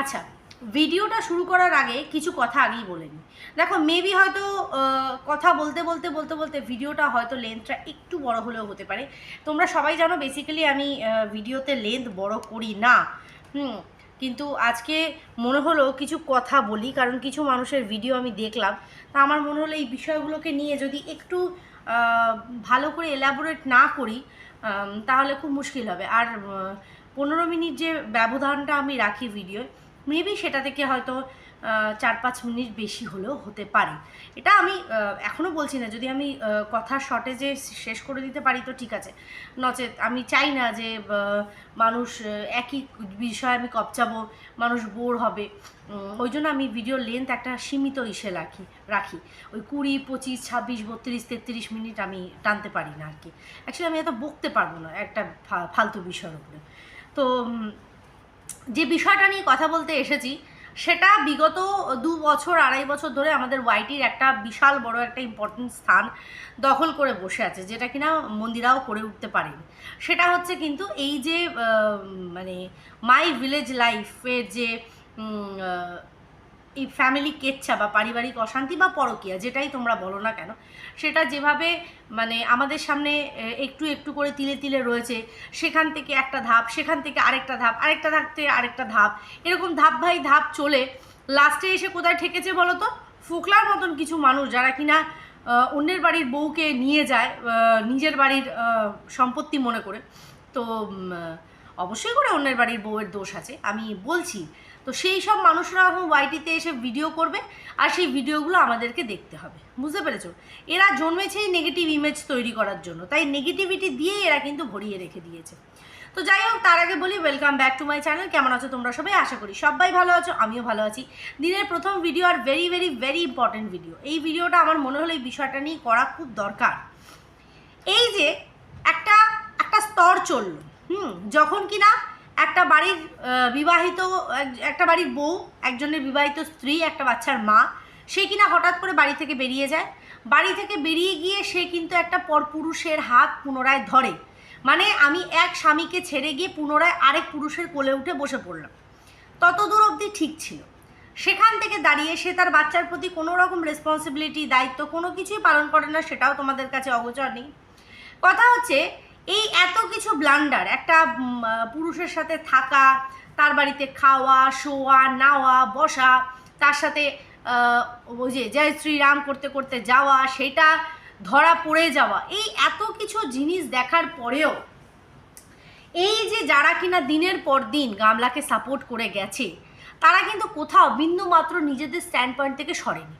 আচ্ছা ভিডিওটা শুরু করার আগে কিছু কথা আগেই বলে নিই। দেখো মেবি হয়তো কথা বলতে বলতে বলতে বলতে ভিডিওটা হয়তো লেন্থটা একটু বড় হলেও হতে পারে। তোমরা সবাই জানো বেসিক্যালি আমি ভিডিওতে লেন্থ বড় করি না। হুম, কিন্তু আজকে মনে হলো কিছু কথা বলি, কারণ কিছু মানুষের ভিডিও আমি দেখলাম। তা আমার মনে হলো এই বিষয়গুলোকে নিয়ে যদি একটু ভালো করে এলাবোরেট না করি তাহলে খুব মুশকিল হবে। আর পনেরো মিনিট যে ব্যবধানটা আমি রাখি ভিডিও মেবি সেটা থেকে হয়তো চার পাঁচ মিনিট বেশি হলেও হতে পারে। এটা আমি আহ, এখনও বলছি না যদি আমি কথা শর্টেজে শেষ করে দিতে পারি তো ঠিক আছে। নচেত আমি চাই না যে মানুষ একই বিষয়ে আমি কপচাবো মানুষ বোর হবে। ওই জন্য আমি ভিডিও লেন্থ একটা সীমিত ইসে রাখি রাখি। ওই কুড়ি পঁচিশ ছাব্বিশ বত্রিশ তেত্রিশ মিনিট আমি টানতে পারি না আর কি। অ্যাকচুয়ালি আমি এত বকতে পারব না একটা ফালতু বিষয়ের উপরে। তো যে বিষয়টা নিয়ে কথা বলতে এসেছি, সেটা বিগত দু বছর, আড়াই বছর ধরে আমাদের ওয়াইটির একটা বিশাল বড় একটা ইম্পর্টেন্ট স্থান দখল করে বসে আছে, যেটা কিনা মন্দিরাও করে উঠতে পারেনি। সেটা হচ্ছে কিন্তু এই যে মানে মাই ভিলেজ লাইফের যে এই ফ্যামিলি কেচ্ছা বা পারিবারিক অশান্তি বা পরকীয়া, যেটাই তোমরা বলো না কেন, সেটা যেভাবে মানে আমাদের সামনে একটু একটু করে তিলে তিলে রয়েছে, সেখান থেকে একটা ধাপ, সেখান থেকে আরেকটা ধাপ আরেকটা ধাপ থেকে আরেকটা ধাপ, এরকম ধাপ ভাই ধাপ চলে লাস্টে এসে কোথায় ঠেকেছে বলো তো? ফুকলার মতন কিছু মানুষ যারা কিনা অন্যের বাড়ির বউকে নিয়ে যায় নিজের বাড়ির সম্পত্তি মনে করে, তো অবশ্যই করে অন্যের বাড়ির বউয়ের দোষ আছে। আমি বলছি তো সেই সব মানুষরা এখন ওয়াইটিতে এসে ভিডিও করবে আর সেই ভিডিওগুলো আমাদেরকে দেখতে হবে। বুঝতে পেরেছ? এরা জন্মেছেই নেগেটিভ ইমেজ তৈরি করার জন্য। তাই নেগেটিভিটি দিয়েই এরা কিন্তু ভরিয়ে রেখে দিয়েছে। তো যাই হোক, তার আগে বলি welcome back to my channel কেমন আছো তোমরা সবাই? আশা করি সবাই ভালো আছো, আমিও ভালো আছি। দিনের প্রথম ভিডিও আর very very very important video এই ভিডিওটা আমার মনে হলো এই বিষয়টা নিয়ে করা খুব দরকার। এই যে একটা একটা স্তর চলল। হুম, যখন কিনা একটা বাড়ির বিবাহিত একটা বাড়ির বউ, একজনের বিবাহিত স্ত্রী, একটা বাচ্চার মা, সে কিনা হঠাৎ করে বাড়ি থেকে বেরিয়ে যায়। বাড়ি থেকে বেরিয়ে গিয়ে সে কিন্তু একটা পরপুরুষের হাত পুনরায় ধরে। মানে আমি এক স্বামীকে ছেড়ে গিয়ে পুনরায় আরেক পুরুষের কোলে উঠে বসে পড়লাম। ততদূর অবধি ঠিক ছিল। সেখান থেকে দাঁড়িয়ে সে তার বাচ্চার প্রতি কোনো রকম রেসপন্সিবিলিটি দায়িত্ব কোনো কিছুই পালন করে না, সেটাও তোমাদের কাছে অগোচর নেই। কথা হচ্ছে এই এত কিছু ব্লান্ডার একটা পুরুষের সাথে থাকা, তার বাড়িতে খাওয়া, শোয়া, নাওয়া, বসা, তার সাথে ওই যে জয় শ্রীরাম করতে করতে যাওয়া, সেটা ধরা পড়ে যাওয়া, এই এত কিছু জিনিস দেখার পরেও, এই যে যারা কিনা দিনের পর দিন গামলাকে সাপোর্ট করে গেছে, তারা কিন্তু কোথাও বিন্দু মাত্র নিজেদের স্ট্যান্ড পয়েন্ট থেকে সরেনি।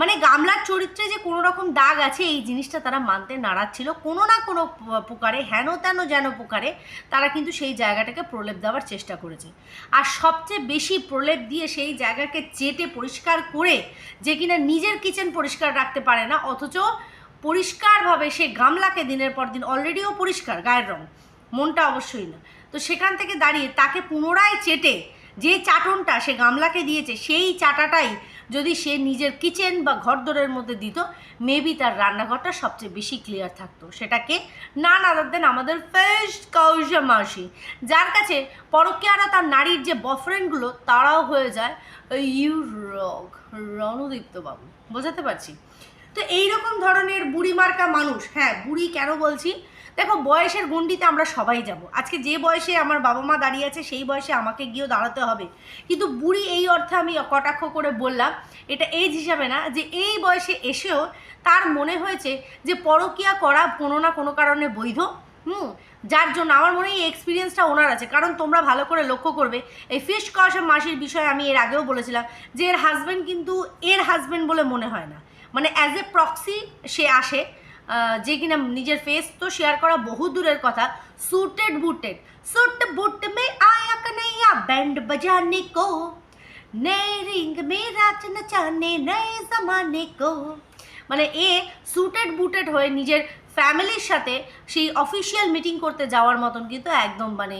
মানে গামলার চরিত্রে যে কোনো রকম দাগ আছে, এই জিনিসটা তারা মানতে নাড়াচ্ছিল কোনো না কোনো প্রকারে হেন তেন যেন প্রকারে তারা কিন্তু সেই জায়গাটাকে প্রলেপ দেওয়ার চেষ্টা করেছে। আর সবচেয়ে বেশি প্রলেপ দিয়ে সেই জায়গাকে চেটে পরিষ্কার করে, যে কিনা নিজের কিচেন পরিষ্কার রাখতে পারে না, অথচ পরিষ্কারভাবে সে গামলাকে দিনের পর দিন অলরেডিও পরিষ্কার, গায়ের রং। মনটা অবশ্যই না। তো সেখান থেকে দাঁড়িয়ে তাকে পুনরায় চেটে যে চাটনটা সে গামলাকে দিয়েছে, সেই চাটাটাই যদি সে নিজের কিচেন বা ঘরদোরের মধ্যে দিত মেবি তার রান্নাঘরটা সবচেয়ে বেশি ক্লিয়ার থাকতো। সেটাকে না না দেন আমাদের ফার্স্ট কাউজা মাসি। যার কাছে পরকীয়ারা তার নারীর যে বফ্রেন্ডগুলো তারাও হয়ে যায় ইউ রগ রণদীপ্ত বাবু। বোঝাতে পারছি? তো এইরকম ধরনের বুড়ি মার্কা মানুষ হ্যাঁ বুড়ি কেন বলছি? দেখো, বয়সের গণ্ডিতে আমরা সবাই যাব। আজকে যে বয়সে আমার বাবা মা দাঁড়িয়ে আছে, সেই বয়সে আমাকে গিয়েও দাঁড়াতে হবে। কিন্তু বুড়ি এই অর্থে আমি কটাক্ষ করে বললাম, এটা এজ হিসাবে না, যে এই বয়সে এসেও তার মনে হয়েছে যে পরকীয়া করা কোনো না কোনো কারণে বৈধ। হুম, যার জন্য আমার মনে হয় এই এক্সপিরিয়েন্সটা ওনার আছে। কারণ তোমরা ভালো করে লক্ষ্য করবে, এই ফিশ কষা মাসির বিষয়ে আমি এর আগেও বলেছিলাম যে এর হাজব্যান্ড কিন্তু এর হাজব্যান্ড বলে মনে হয় না। মানে অ্যাজ এ প্রক্সি সে আসে যে কিনা নিজের ফেস তো শেয়ার করা বহু দূরের কথা। সুটেড বুটেড সুট বুট মে আয়া কানাইয়া ব্যান্ড বাজানে কো। নে রিং মে রাজ নচানে, নয়ে জামানে কো। মানে এ সুটেড বুটেড হয়ে নিজের ফ্যামিলির সাথে সেই অফিসিয়াল মিটিং করতে যাওয়ার মতন কিন্তু একদম মানে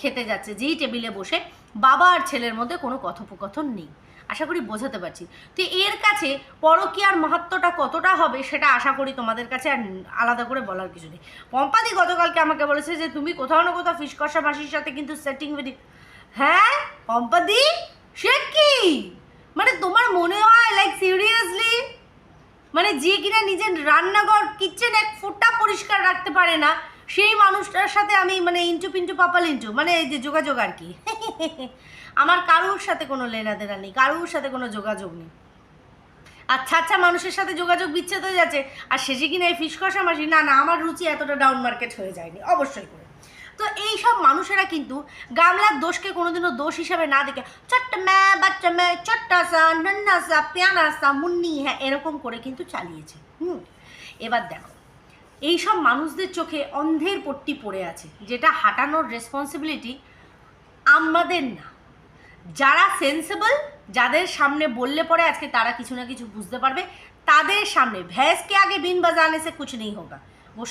খেতে যাচ্ছে, যেই টেবিলে বসে বাবা আর ছেলের মধ্যে কোনো কথোপকথন নেই। আশা করি বোঝাতে পারছি। তো এর কাছে পরকীয়ার মাহাত্মটা কতটা হবে সেটা আশা করি তোমাদের কাছে আর আলাদা করে বলার কিছু নেই। পম্পাদি গতকালকে আমাকে বলেছে যে, তুমি কোথাও না কোথাও ফিস কষা সাথে কিন্তু সেটিং হ্যাঁ? পম্পাদি? সে কি? মানে তোমার মনে হয় লাইক সিরিয়াসলি মানে যে কিনা নিজের রান্নাঘর কিচেন এক ফোঁটা পরিষ্কার রাখতে পারে না, সেই মানুষটার সাথে আমি মানে ইঞ্চু পিঞ্চু পাপাল ইন্টু মানে এই যে যোগাযোগ আর কি। আমার কারুর সাথে কোনো লেনা দেনা নেই, কারুর সাথে কোনো যোগাযোগ নেই। আচ্ছা আচ্ছা মানুষের সাথে যোগাযোগ বিচ্ছেদ হয়ে যাচ্ছে, আর শেষে কিনা এই ফিস কষামাসি না না, আমার রুচি এতটা ডাউন মার্কেট হয়ে যায়নি, অবশ্যই করে। তো এই সব মানুষেরা কিন্তু গামলার দোষকে কোনোদিনও দোষ হিসাবে না দেখে ছোট্ট ম্যা বাচ্চা ম্যা ছোট্টা সা, নন্না সা, প্যানা সা, মুন্নি হ্যাঁ এরকম করে কিন্তু চালিয়েছে। হুম, এবার দেখো, এই সব মানুষদের চোখে অন্ধের পট্টি পড়ে আছে, যেটা হাঁটানোর রেসপন্সিবিলিটি আমাদের না। যারা সেন্সেবল যাদের সামনে বললে পরে আজকে তারা কিছু না কিছু বুঝতে পারবে, তাদের সামনে ভ্যাসকে আগে বিন বাজানে সে কুছ নেই হোগা। ও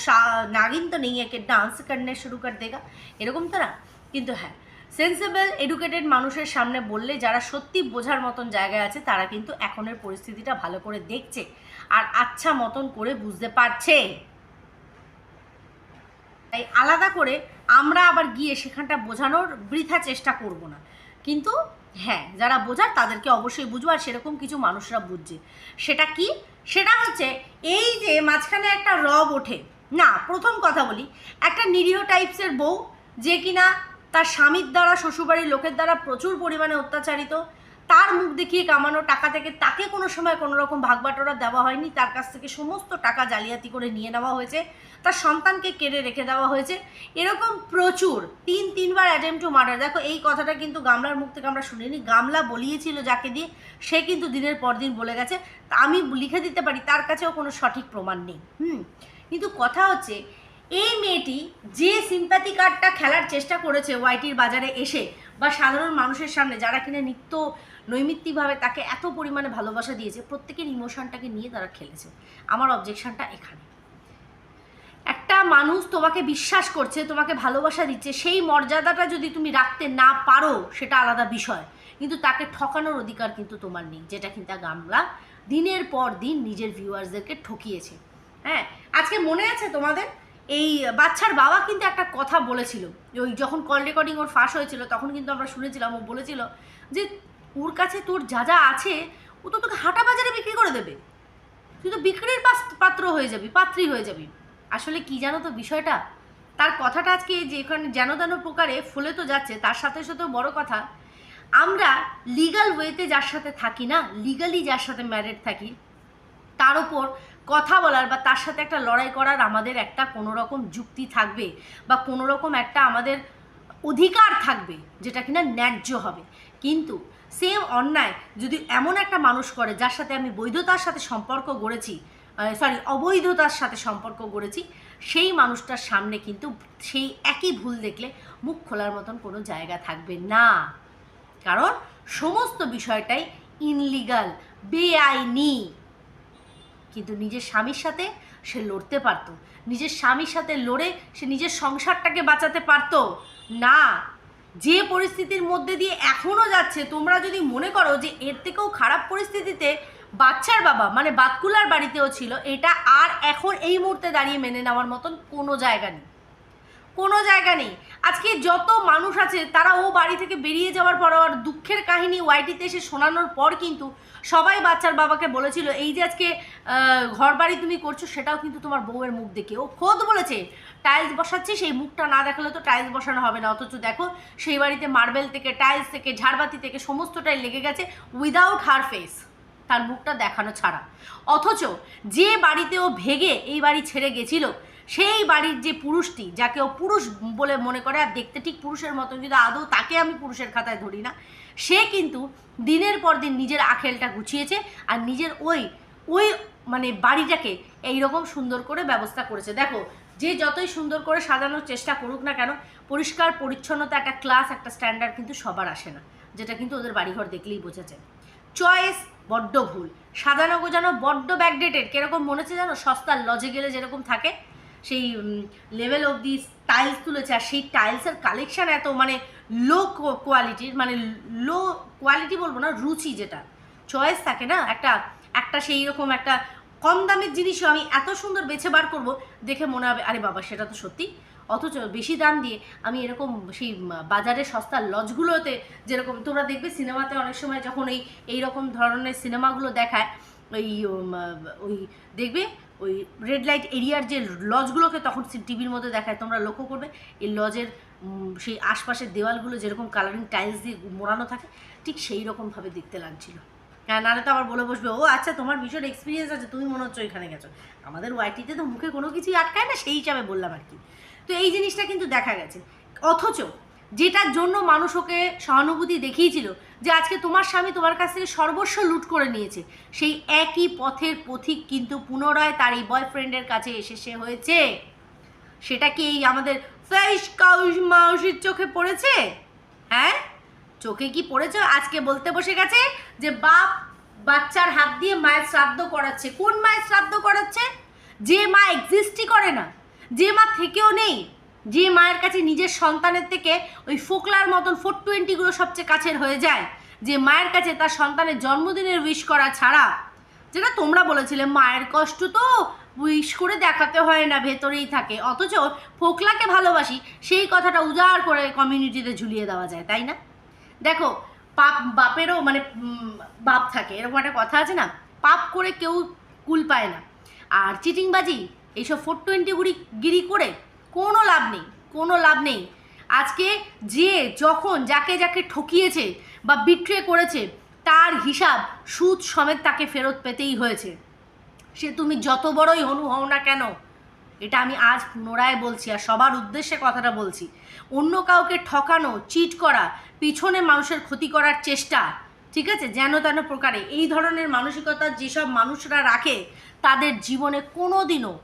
নাগিন তো নেই, একে ডান্স করনে শুরু কর দেগা। এরকম তো না? কিন্তু হ্যাঁ সেন্সেবল এডুকেটেড মানুষের সামনে বললে যারা সত্যি বোঝার মতন জায়গায় আছে, তারা কিন্তু এখনের পরিস্থিতিটা ভালো করে দেখছে আর আচ্ছা মতন করে বুঝতে পারছে। তাই আলাদা করে আমরা আবার গিয়ে সেখানটা বোঝানোর বৃথা চেষ্টা করব না। কিন্তু হ্যাঁ যারা বোঝার তাদেরকে অবশ্যই বুঝব আর সেরকম কিছু মানুষরা বুঝছে। সেটা কি? সেটা হচ্ছে এই যে মাঝখানে একটা রব ওঠে। না, প্রথম কথা বলি, একটা নিরীহ টাইপসের বউ যে কিনা তার স্বামীর দ্বারা, শ্বশুরবাড়ির লোকের দ্বারা প্রচুর পরিমাণে অত্যাচারিত। তার মুখ দেখিয়ে কামানো টাকা থেকে তাকে কোনো সময় কোনো রকম ভাগবাটোরা দেওয়া হয়নি। তার কাছ থেকে সমস্ত টাকা জালিয়াতি করে নিয়ে নেওয়া হয়েছে। তার সন্তানকে কেড়ে রেখে দেওয়া হয়েছে। এরকম প্রচুর, তিন, তিনবার অ্যাটেম্প টু মার্ডার দেখো, এই কথাটা কিন্তু গামলার মুখ থেকে আমরা শুনিনি। গামলা বলিয়েছিল যাকে দিয়ে, সে কিন্তু দিনের পর দিন বলে গেছে। আমি লিখে দিতে পারি, তার কাছেও কোনো সঠিক প্রমাণ নেই। হুম, কিন্তু কথা হচ্ছে, এই মেয়েটি যে সিম্প্যাথি কার্ডটা খেলার চেষ্টা করেছে ওয়াইটির বাজারে এসে বা সাধারণ মানুষের সামনে যারা কিনা নিত্য নৈমিত্তিকভাবে তাকে এত পরিমাণে ভালোবাসা দিয়েছে, প্রত্যেকের ইমোশনটাকে নিয়ে তারা খেলেছে। আমার অবজেকশনটা এখানে। একটা মানুষ তোমাকে বিশ্বাস করছে, তোমাকে ভালোবাসা দিচ্ছে, সেই মর্যাদাটা যদি তুমি রাখতে না পারো, সেটা আলাদা বিষয়। কিন্তু তাকে ঠকানোর অধিকার কিন্তু তোমার নেই, যেটা কিন্তু গামলা দিনের পর দিন নিজের ভিউয়ার্সদেরকে ঠকিয়েছে। হ্যাঁ আজকে মনে আছে তোমাদের? এই বাচ্চার বাবা কিন্তু একটা কথা বলেছিল। ওই যখন কল রেকর্ডিং ওর ফাঁস হয়েছিল, তখন কিন্তু আমরা শুনেছিলাম, ও বলেছিল যে, ওর কাছে তোর যা যা আছে, ও তো তোকে হাটা বাজারে বিক্রি করে দেবে। তুই তো বিক্রির পাত্র হয়ে যাবি, পাত্রী হয়ে যাবি। আসলে কি জানো তো বিষয়টা? তার কথাটা আজকে যেখানে যেন তেন প্রকারে ফুলে তো যাচ্ছে, তার সাথে সাথে বড় কথা। আমরা লিগাল ওয়েতে যার সাথে থাকি না লিগালি যার সাথে ম্যারেড থাকি, তার ওপর কথা বলার বা তার সাথে একটা লড়াই করার আমাদের একটা কোনো রকম যুক্তি থাকবে বা কোনো রকম একটা আমাদের অধিকার থাকবে যেটা কিনা ন্যায্য হবে। কিন্তু সেম অন্যায় যদি এমন একটা মানুষ করে যার সাথে আমি বৈধতার সাথে সম্পর্ক গড়েছি সরি অবৈধতার সাথে সম্পর্ক গড়েছি, সেই মানুষটার সামনে কিন্তু সেই একই ভুল দেখলে মুখ খোলার মতন কোনো জায়গা থাকবে না। কারণ সমস্ত বিষয়টাই ইনলিগাল বেআইনি। কিন্তু নিজের স্বামীর সাথে সে লড়তে পারতো। নিজের স্বামীর সাথে লড়ে সে নিজের সংসারটাকে বাঁচাতে পারতো। না, যে পরিস্থিতির মধ্যে দিয়ে এখনও যাচ্ছে, তোমরা যদি মনে করো যে এর থেকেও খারাপ পরিস্থিতিতে বাচ্চার বাবা মানে বাতকুলার বাড়িতেও ছিল, এটা আর এখন এই মুহূর্তে দাঁড়িয়ে মেনে নেওয়ার মতন কোনো জায়গা নেই। কোনো জায়গা নেই। আজকে যত মানুষ আছে, তারা ও বাড়ি থেকে বেরিয়ে যাওয়ার পর আর দুঃখের কাহিনী ওয়াইটিতে এসে শোনানোর পর কিন্তু সবাই বাচ্চার বাবাকে বলেছিল, এই যে আজকে ঘর বাড়ি তুমি করছ, সেটাও কিন্তু তোমার বউয়ের মুখ দেখে। ও খোদ বলেছে, টাইলস বসাচ্ছে, সেই মুখটা না দেখালে তো টাইলস বসানো হবে না। অথচ দেখো, সেই বাড়িতে মার্বেল থেকে, টাইলস থেকে, ঝাড়বাতি থেকে, সমস্তটাই লেগে গেছে উইদাউট হার ফেস তার মুখটা দেখানো ছাড়া। অথচ যে বাড়িতে ও ভেগে এই বাড়ি ছেড়ে গেছিল, সেই বাড়ির যে পুরুষটি, যাকে ও পুরুষ বলে মনে করে, আর দেখতে ঠিক পুরুষের মতন কিন্তু আদৌ তাকে আমি পুরুষের খাতায় ধরি না, সে কিন্তু দিনের পর দিন নিজের আখেলটা গুছিয়েছে আর নিজের ওই ওই মানে বাড়িটাকে এইরকম সুন্দর করে ব্যবস্থা করেছে। দেখো, যে যতই সুন্দর করে সাজানোর চেষ্টা করুক না কেন, পরিষ্কার পরিচ্ছন্নতা একটা ক্লাস একটা স্ট্যান্ডার্ড কিন্তু সবার আসে না, যেটা কিন্তু ওদের বাড়িঘর দেখলেই বোঝা যায়। চয়েস বড্ড ভুল। সাজানো গোজানো বড্ড ব্যাকডেটেড কীরকম মনে হচ্ছে জানো? সস্তার লজে গেলে যেরকম থাকে, সেই লেভেল অফ দি টাইলস তুলেছে। আর সেই টাইলসের কালেকশান এত মানে লো কোয়ালিটির মানে লো কোয়ালিটি বলব না, রুচি যেটা। চয়েস থাকে না? একটা একটা সেই রকম একটা কম দামের জিনিসও আমি এত সুন্দর বেছে বার করব, দেখে মনে হবে, আরে বাবা, সেটা তো সত্যি। অথচ বেশি দাম দিয়ে আমি এরকম সেই বাজারে সস্তার লজগুলোতে যেরকম, তোমরা দেখবে সিনেমাতে অনেক সময় যখন এই এই রকম ধরনের সিনেমাগুলো দেখায়, ওই ওই, দেখবে, ওই রেড লাইট এরিয়ার যে লজগুলোকে তখন টিভির মধ্যে দেখায়, তোমরা লক্ষ্য করবে, এই লজের সেই আশপাশের দেওয়ালগুলো যেরকম কালারিং টাইলস দিয়ে মোড়ানো থাকে, ঠিক সেই রকমভাবে দেখতে লাগছিল। হ্যাঁ নাহলে তো আবার বলে বসবে, ও আচ্ছা তোমার ভীষণ এক্সপিরিয়েন্স আছে, তুমি মনে হচ্ছে ওইখানে গেছো। আমাদের ওয়াইটিতে তো মুখে কোনো কিছুই আটকায় না, সেই হিসাবে বললাম আর কি। তো এই জিনিসটা কিন্তু দেখা গেছে। অথচ যেটার জন্য মানুষ ওকে সহানুভূতি দেখিয়েছিল যে আজকে তোমার স্বামী তোমার কাছ থেকে সর্বস্ব লুট করে নিয়েছে, সেই একই পথের পথিক কিন্তু পুনরায় তার এই বয়ফ্রেন্ডের কাছে এসে সে হয়েছে। সেটা কি এই আমাদের ফ্রেশ কাউস মাউসির চোখে পড়েছে? হ্যাঁ? চোখে কি পড়েছে? আজকে বলতে বসে গেছে যে বাপ বাচ্চার হাত দিয়ে মায়ের শ্রাদ্ধ করাচ্ছে। কোন মায়ের শ্রাদ্ধ করাচ্ছে? যে মা এক্সিস্টই করে না। যে মা থেকেও নেই, যে মায়ের কাছে নিজের সন্তানের থেকে ওই ফোকলার মতন ফোর টোয়েন্টিগুলো সবচেয়ে কাছের হয়ে যায়, যে মায়ের কাছে তার সন্তানের জন্মদিনের উইশ করা ছাড়া। যেটা তোমরা বলেছিলে, মায়ের কষ্ট তো উইশ করে দেখাতে হয় না, ভেতরেই থাকে। অথচ ফোকলাকে ভালোবাসি, সেই কথাটা উজাড় করে কমিউনিটিতে ঝুলিয়ে দেওয়া যায়, তাই না? দেখো, পাপ বাপেরও মানে বাপ থাকে, এরকম একটা কথা আছে না? পাপ করে কেউ কুল পায় না। আর চিটিংবাজি এইসব ফোর টোয়েন্টি গুড়ি গিরি করে কোনো লাভ নেই, কোনো লাভ নেই। আজকে যে যখন যাকে যাকে ঠকিয়েছে বা বিট্রে করেছে, তার হিসাব সুদ সমেত তাকে ফেরত পেতেই হয়েছে। সে তুমি যত বড়ই হনু হও না কেন, এটা আমি আজ পুনরায় বলছি আর সবার উদ্দেশ্যে কথাটা বলছি। অন্য কাউকে ঠকানো চিট করা, পিছনে মানুষের ক্ষতি করার চেষ্টা, ঠিক আছে? যেন তেন প্রকারে এই ধরনের মানসিকতা যেসব মানুষরা রাখে, তাদের জীবনে কোনো দিনও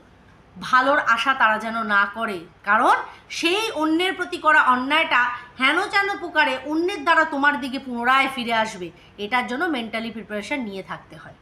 ভালোর আশা তারা যেন না করে। কারণ সেই অন্যের প্রতি করা অন্যায়টা হেন যেন প্রকারে অন্যের দ্বারা তোমার দিকে পুনরায় ফিরে আসবে। এটার জন্য মেন্টালি প্রিপারেশন নিয়ে থাকতে হয়।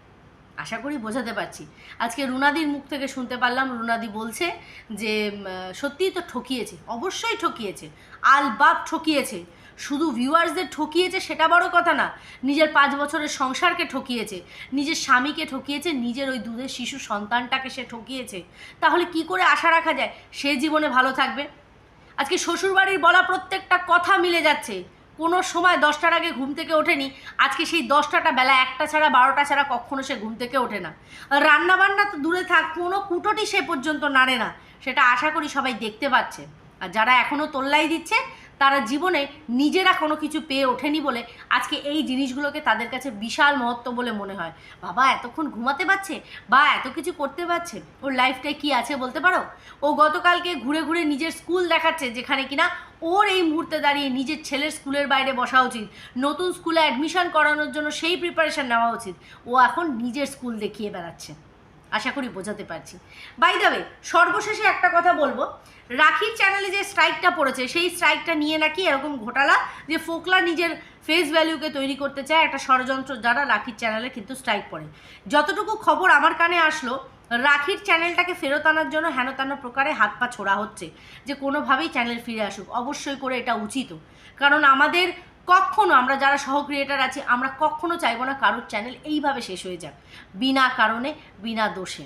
আশা করি বোঝাতে পারছি। আজকে রুনাদির মুখ থেকে শুনতে পারলাম, রুনাদি বলছে যে সত্যিই তো ঠকিয়েছে। অবশ্যই ঠকিয়েছে। আলবাপ ঠকিয়েছে। শুধু ভিউয়ার্সদের ঠকিয়েছে সেটা বড় কথা না, নিজের পাঁচ বছরের সংসারকে ঠকিয়েছে, নিজের স্বামীকে ঠকিয়েছে, নিজের ওই দুধের শিশু সন্তানটাকে সে ঠকিয়েছে। তাহলে কি করে আশা রাখা যায়? সে জীবনে ভালো থাকবে? আজকে শ্বশুরবাড়ির বলা প্রত্যেকটা কথা মিলে যাচ্ছে। কোনো সময় দশটার আগে ঘুম থেকে ওঠেনি, আজকে সেই দশটাটা বেলা একটা ছাড়া বারোটা ছাড়া কখনো সে ঘুম থেকে ওঠে না। রান্না বান্না তো দূরে থাক, কোনো কুটোটি সে পর্যন্ত নাড়ে না, সেটা আশা করি সবাই দেখতে পাচ্ছে। আর যারা এখনও তোল্লাই দিচ্ছে তারা জীবনে নিজেরা কোনো কিছু পেয়ে ওঠেনি বলে আজকে এই জিনিসগুলোকে তাদের কাছে বিশাল মহত্ব বলে মনে হয়। বাবা, এতক্ষণ ঘুমাতে পারছে? বা, এত কিছু করতে পারছে? ওর লাইফটায় কি আছে বলতে পারো? ও গতকালকে ঘুরে ঘুরে নিজের স্কুল দেখাচ্ছে যেখানে কিনা ওর এই মুহূর্তে দাঁড়িয়ে নিজের ছেলের স্কুলের বাইরে বসা উচিত। নতুন স্কুলে অ্যাডমিশন করানোর জন্য সেই প্রিপারেশন নেওয়া উচিত। ও এখন নিজের স্কুল দেখিয়ে বেড়াচ্ছে। আশা করি বোঝাতে পারছি। বাই দাবে সর্বশেষে একটা কথা বলব। রাখির চ্যানেলে যে স্ট্রাইকটা পড়েছে, সেই স্ট্রাইকটা নিয়ে নাকি এরকম ঘোটালা যে ফোকলা নিজের ফেস ভ্যালুকে তৈরি করতে চায় একটা ষড়যন্ত্র যারা রাখির চ্যানেলে কিন্তু স্ট্রাইক পড়ে। যতটুকু খবর আমার কানে আসলো, রাখির চ্যানেলটাকে ফেরত আনার জন্য হেন তেন প্রকারে হাত পা ছোড়া হচ্ছে যে কোনোভাবেই চ্যানেল ফিরে আসুক। অবশ্যই করে এটা উচিত। কারণ আমাদের কখনো আমরা যারা সহ ক্রিয়েটার আছি, আমরা কখনো চাইব না কারোর চ্যানেল এইভাবে শেষ হয়ে যাক। বিনা কারণে, বিনা দোষে।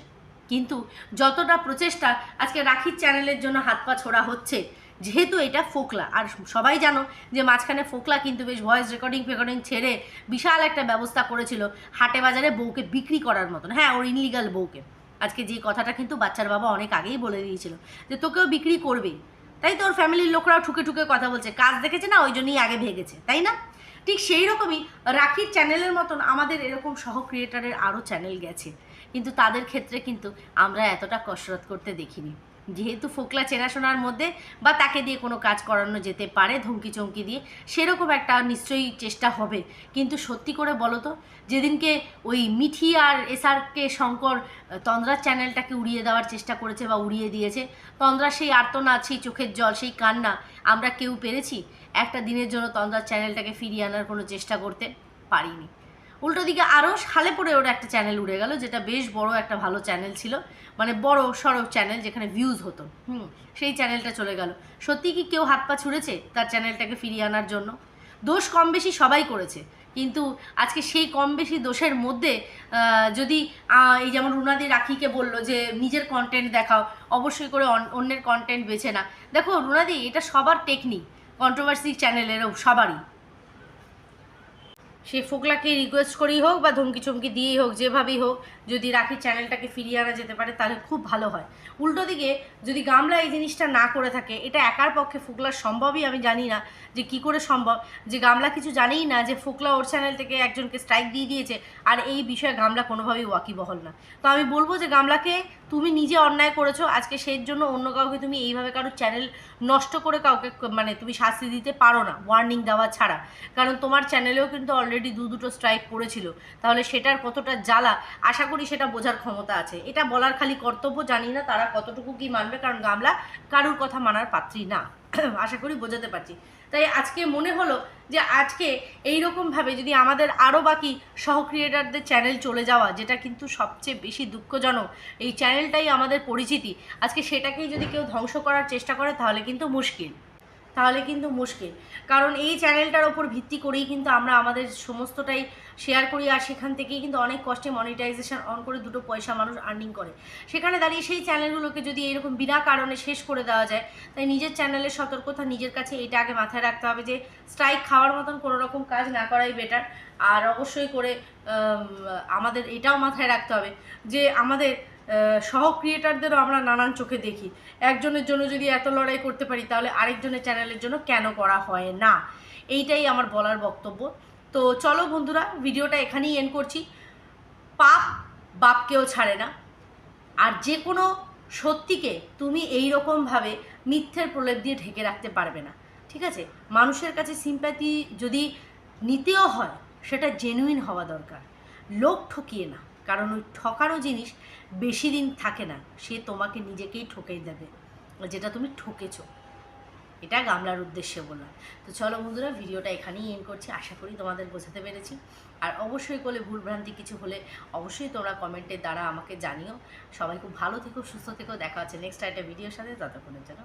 কিন্তু যতটা প্রচেষ্টা আজকে রাখির চ্যানেলের জন্য হাত পা ছোড়া হচ্ছে, যেহেতু এটা ফোকলা। আর সবাই জানো যে মাঝখানে ফোকলা কিন্তু বেশ ভয়েস রেকর্ডিং ফেকর্ডিং ছেড়ে বিশাল একটা ব্যবস্থা করেছিল হাটে বাজারে বউকে বিক্রি করার মতন। হ্যাঁ ওর ইনলিগাল বউকে। আজকে যে কথাটা কিন্তু বাচ্চার বাবা অনেক আগেই বলে দিয়েছিল যে তোকেও বিক্রি করবেই তাই তো ওর ফ্যামিলির লোকরাও ঠুকে ঠুকে কথা বলছে। কাজ দেখেছে না, ওই জন্যই আগে ভেগেছে, তাই না? ঠিক সেই রকমই রাখির চ্যানেলের মতন আমাদের এরকম সহ ক্রিয়েটারের আরও চ্যানেল গেছে। কিন্তু তাদের ক্ষেত্রে কিন্তু আমরা এতটা কসরত করতে দেখিনি। যেহেতু ফোকলা চেনাশোনার মধ্যে বা তাকে দিয়ে কোনো কাজ করানো যেতে পারে ধমকি চমকি দিয়ে, সেরকম একটা নিশ্চয়ই চেষ্টা হবে। কিন্তু সত্যি করে বলো তো, যেদিনকে ওই মিঠি আর এসআরকে শঙ্কর তন্দ্রার চ্যানেলটাকে উড়িয়ে দেওয়ার চেষ্টা করেছে বা উড়িয়ে দিয়েছে তন্দ্রার সেই আর্তনাদ, সেই চোখের জল, সেই কান্না, আমরা কেউ পেরেছি? একটা দিনের জন্য তন্দ্রার চ্যানেলটাকে ফিরিয়ে আনার কোনো চেষ্টা করতে পারিনি। উল্টো দিকে আরও সালে পরে ওর একটা চ্যানেল উড়ে গেল, যেটা বেশ বড় একটা ভালো চ্যানেল ছিল মানে বড় সড়ক চ্যানেল যেখানে ভিউজ হতো। হুম, সেই চ্যানেলটা চলে গেল। সত্যি কি কেউ হাত পা ছুঁড়েছে তার চ্যানেলটাকে ফিরিয়ে আনার জন্য? দোষ কম বেশি সবাই করেছে, কিন্তু আজকে সেই কম বেশি দোষের মধ্যে যদি এই যেমন রুনাদি রাখিকে বলল যে, নিজের কন্টেন্ট দেখাও, অবশ্যই করে অন- অন্যের কন্টেন্ট বেছে না দেখো রুনাদি, এটা সবার টেকনিক কন্ট্রোভার্সি চ্যানেলেরও সবারই। সে ফোকলাকে রিকোয়েস্ট করেই হোক বা ধমকি চমকি দিয়েই হোক, যেভাবেই হোক, যদি রাখি চ্যানেলটাকে ফিরিয়ে আনা যেতে পারে, তাহলে খুব ভালো হয়। উল্টো দিকে, যদি গামলা এই জিনিসটা না করে থাকে, এটা একার পক্ষে ফোকলার সম্ভবই, আমি জানি না যে কি করে সম্ভব। যে গামলা কিছু জানেই না যে ফোকলা ওর চ্যানেল থেকে একজনকে স্ট্রাইক দিয়ে দিয়েছে, আর এই বিষয়ে গামলা কোনোভাবেই ওয়াকিবহল না। তো আমি বলব যে গামলাকে তুমি নিজে অন্যায় করেছ, আজকে সেই জন্য অন্য কাউকে তুমি এইভাবে কারোর চ্যানেল নষ্ট করে কাউকে মানে তুমি শাস্তি দিতে পারো না ওয়ার্নিং দেওয়া ছাড়া। কারণ তোমার চ্যানেলেও কিন্তু অলরেডি দু দুটো স্ট্রাইক পড়েছিল। তাহলে সেটার কতটা জ্বালা? আশা করি সেটা বোঝার ক্ষমতা আছে। এটা বলার খালি কর্তব্য, জানি না তারা কতটুকু কি মানবে, কারণ গামলা কারুর কথা মানার পাত্রী না। আশা করি বোঝাতে পারছি। তাই আজকে মনে হলো যে আজকে এই রকমভাবে যদি আমাদের আরও বাকি সহক্রিয়েটারদের চ্যানেল চলে যাওয়া, যেটা কিন্তু সবচেয়ে বেশি দুঃখজনক, এই চ্যানেলটাই আমাদের পরিচিতি, আজকে সেটাকেই যদি কেউ ধ্বংস করার চেষ্টা করে, তাহলে কিন্তু মুশকিল। তাহলে কিন্তু মুশকিল। কারণ এই চ্যানেলটার ওপর ভিত্তি করেই কিন্তু আমরা আমাদের সমস্তটাই শেয়ার করি আর সেখান থেকেই কিন্তু অনেক কষ্টে মনিটাইজেশন অন করে দুটো পয়সা মানুষ আর্নিং করে। সেখানে দাঁড়িয়ে সেই চ্যানেলগুলোকে যদি এরকম বিনা কারণে শেষ করে দেওয়া যায়, তাই নিজের চ্যানেলের সতর্কতা নিজের কাছে এটা আগে মাথায় রাখতে হবে যে স্ট্রাইক খাওয়ার মতন কোনো রকম কাজ না করাই বেটার আর অবশ্যই করে আমাদের এটাও মাথায় রাখতে হবে যে, আমাদের সহ ক্রিয়েটারদেরও আমরা নানান চোখে দেখি। একজনের জন্য যদি এত লড়াই করতে পারি, তাহলে আরেকজনের চ্যানেলের জন্য কেন করা হয় না? এইটাই আমার বলার বক্তব্য। তো চলো বন্ধুরা ভিডিওটা এখানেই এন্ড করছি। পাপ বাপকেও ছাড়ে না। আর যে কোনো সত্যিকে তুমি এই রকমভাবে মিথ্যের প্রলেপ দিয়ে ঢেকে রাখতে পারবে না। ঠিক আছে? মানুষের কাছে সিম্প্যাথি যদি নিতেও হয়, সেটা জেনুইন হওয়া দরকার। লোক ঠকিয়ে না। কারণ ওই ঠকানো জিনিস বেশি দিন থাকে না। সে তোমাকে নিজেকেই ঠকেই দেবে। যেটা তুমি ঠকেছো। এটা গামলার উদ্দেশ্যে বললাম। তো চলো বন্ধুরা, ভিডিওটা এখানেই এন্ড করছি। আশা করি তোমাদের বোঝাতে পেরেছি। আর অবশ্যই করলে ভুলভ্রান্তি কিছু হলে অবশ্যই তোমরা কমেন্টের দ্বারা আমাকে জানিও। সবাই খুব ভালো থেকো, সুস্থ থেকো। দেখা হচ্ছে নেক্সট একটা ভিডিওর সাথে। ততক্ষণের জন্য